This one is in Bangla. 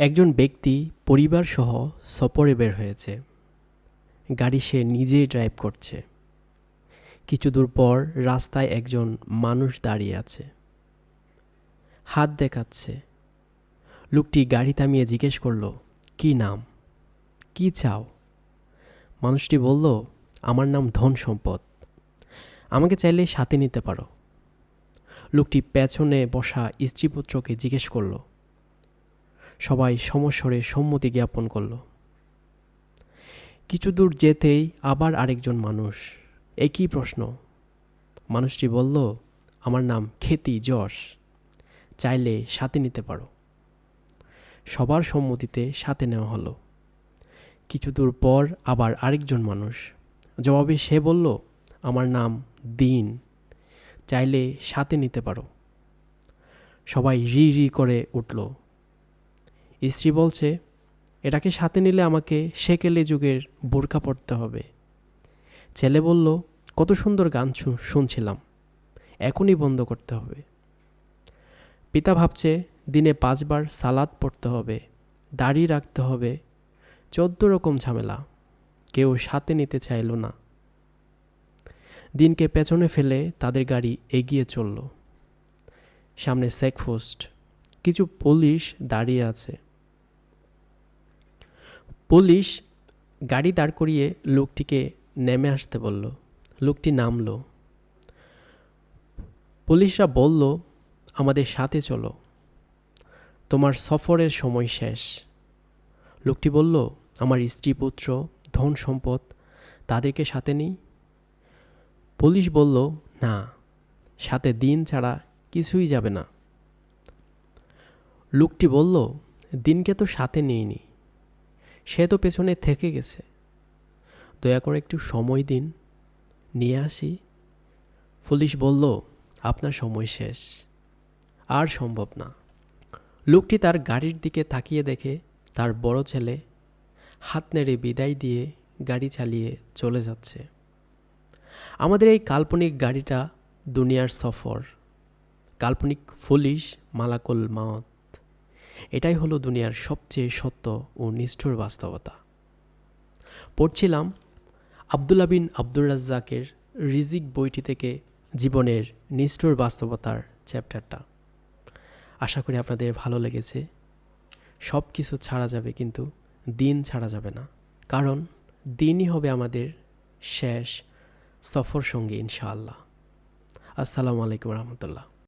একজন ব্যক্তি পরিবারসহ সফরে বের হয়েছে। গাড়ি সে নিজেই ড্রাইভ করছে। কিছু দূর পর রাস্তায় একজন মানুষ দাঁড়িয়ে আছে। হাত দেখাচ্ছে। লোকটি গাড়ি থামিয়ে জিজ্ঞেস করল, কি নাম? কি চাও? মানুষটি বলল, আমার নাম ধন সম্পদ। আমাকে চাইলে সাথে নিতে পারো। লোকটি পেছনে বসা স্ত্রীপুত্রকে জিজ্ঞেস করল সবাই সমস্বরে সম্মতি জ্ঞাপন করল। কিছু দূর যেতেই আবার আরেকজন মানুষ। একই প্রশ্ন। মানুষটি বলল, আমার নাম খেতি, যশ। চাইলে সাথে নিতে পারো। সবার সম্মতিতে সাথে নেওয়া হলো। কিছু দূর পর আবার আরেকজন মানুষ। জবাবে সে বলল, আমার নাম দিন। চাইলে সাথে নিতে পারো। সবাই রি রি করে উঠল। স্ত্রী বলছে, এটাকে সাথে নিলে আমাকে সেকেলে যুগের বোরকা পড়তে হবে। ছেলে বলল, কত সুন্দর গান শুনছিলাম। এখনই বন্ধ করতে হবে। পিতা ভাবছে, দিনে পাঁচবার সালাদ পড়তে হবে, দাড়ি রাখতে হবে, চোদ্দ রকম ঝামেলা। কেউ সাথে নিতে চাইল না। দিনকে পেছনে ফেলে তাদের গাড়ি এগিয়ে চলল। সামনে চেকপোস্ট কিছু পুলিশ দাঁড়িয়ে আছে। পুলিশ গাড়ি দাঁড় করিয়ে লোকটিকে নেমে আসতে বলল। লোকটি নামলো। পুলিশরা বলল, আমাদের সাথে চলো। তোমার সফরের সময় শেষ। লোকটি বলল, আমার স্ত্রী পুত্র, ধন সম্পদ, তাদেরকে সাথে নিই? পুলিশ বলল, না, সাথে দিন ছাড়া কিছুই যাবে না। লোকটি বলল, দিনকে তো সাথে নিইনি। সে তো পেছনে থেকে গেছে। দয়া করে একটু সময় দিন, নিয়ে আসি। পুলিশ বলল, আপনার সময় শেষ। আর সম্ভব না। লোকটি তার গাড়ির দিকে তাকিয়ে দেখে তার বড় ছেলে হাত নেড়ে বিদায় দিয়ে গাড়ি চালিয়ে চলে যাচ্ছে। আমাদের এই কাল্পনিক গাড়িটা দুনিয়ার সফর। কাল্পনিক পুলিশ মালাকুল মাওত এটাই হলো দুনিয়ার সবচেয়ে সত্য ও নিষ্ঠুর বাস্তবতা। পড়ছিলাম আবদুল্লা বিন আব্দুর রাজ্জাকের রিজিক বইটি থেকে জীবনের নিষ্ঠুর বাস্তবতার চ্যাপ্টারটা। আশা করি আপনাদের ভালো লেগেছে। সব কিছু ছাড়া যাবে কিন্তু দিন ছাড়া যাবে না। কারণ দিনই হবে আমাদের শেষ সফর সঙ্গী ইনশাআল্লাহ। আসসালামু আলাইকুম রহমতুল্লাহ।